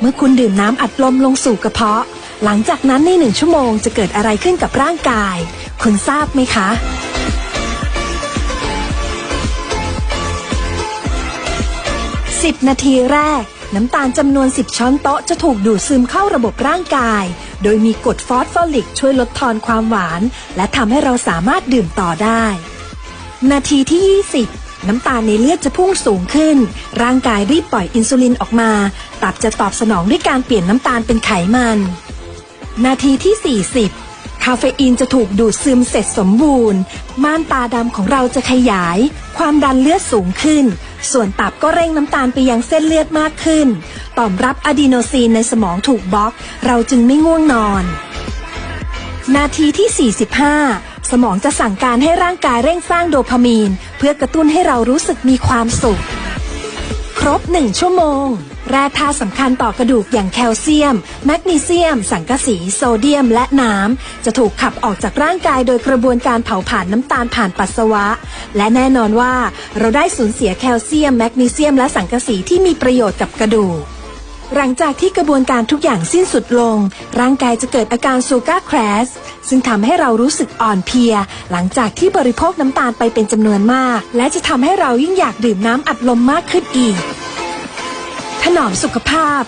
เมื่อคุณดื่มน้ำอัดลมลงสู่กระเพาะ หลังจากนั้นในหนึ่งชั่วโมงจะเกิดอะไรขึ้นกับร่างกาย คุณทราบไหมคะ10นาทีแรก น้ำตาลจำนวน 10 ช้อนโต๊ะจะถูกดูดซึมเข้าระบบร่างกาย โดยมีกรดฟอสฟอริกช่วยลดทอนความหวาน และทำให้เราสามารถดื่มต่อได้ นาทีที่ 20 น้ำตาลในเลือดจะพุ่งสูงขึ้น ร่างกายรีบปล่อยอินซูลินออกมา ตับจะตอบสนองด้วยการเปลี่ยนน้ำตาลเป็นไขมัน นาทีที่ 40 คาเฟอีนจะถูกดูดซึมเสร็จสมบูรณ์ ม่านตาดำของเราจะขยาย ความดันเลือดสูงขึ้น ส่วนตับก็เร่งน้ำตาลไปยังเส้นเลือดมากขึ้น ต่อมรับอะดีโนซีนในสมองถูกบล็อก เราจึงไม่ง่วงนอน นาทีที่ 45 สมองจะสั่งการให้ร่างกายเร่งสร้างโดพามีน เพื่อกระตุ้นให้เรารู้สึกมีความสุข ครบ 1 ชั่วโมง แร่ธาตุสำคัญต่อกระดูกอย่างแคลเซียม แมกนีเซียม สังกะสี โซเดียม และน้ำ จะถูกขับออกจากร่างกายโดยกระบวนการเผาผลาญน้ำตาลผ่านปัสสาวะ และแน่นอนว่าเราได้สูญเสียแคลเซียม แมกนีเซียม และสังกะสีที่มีประโยชน์กับกระดูก หลังจากที่กระบวนการทุกอย่างสิ้นสุดลง ร่างกายจะเกิดอาการซูการ์แครสซึ่งทำให้เรารู้สึกอ่อนเพลีย หลังจากที่บริโภคน้ำตาลไปเป็นจำนวนมาก และจะทำให้เรายิ่งอยากดื่มน้ำอัดลมมากขึ้นอีก ถนอมสุขภาพ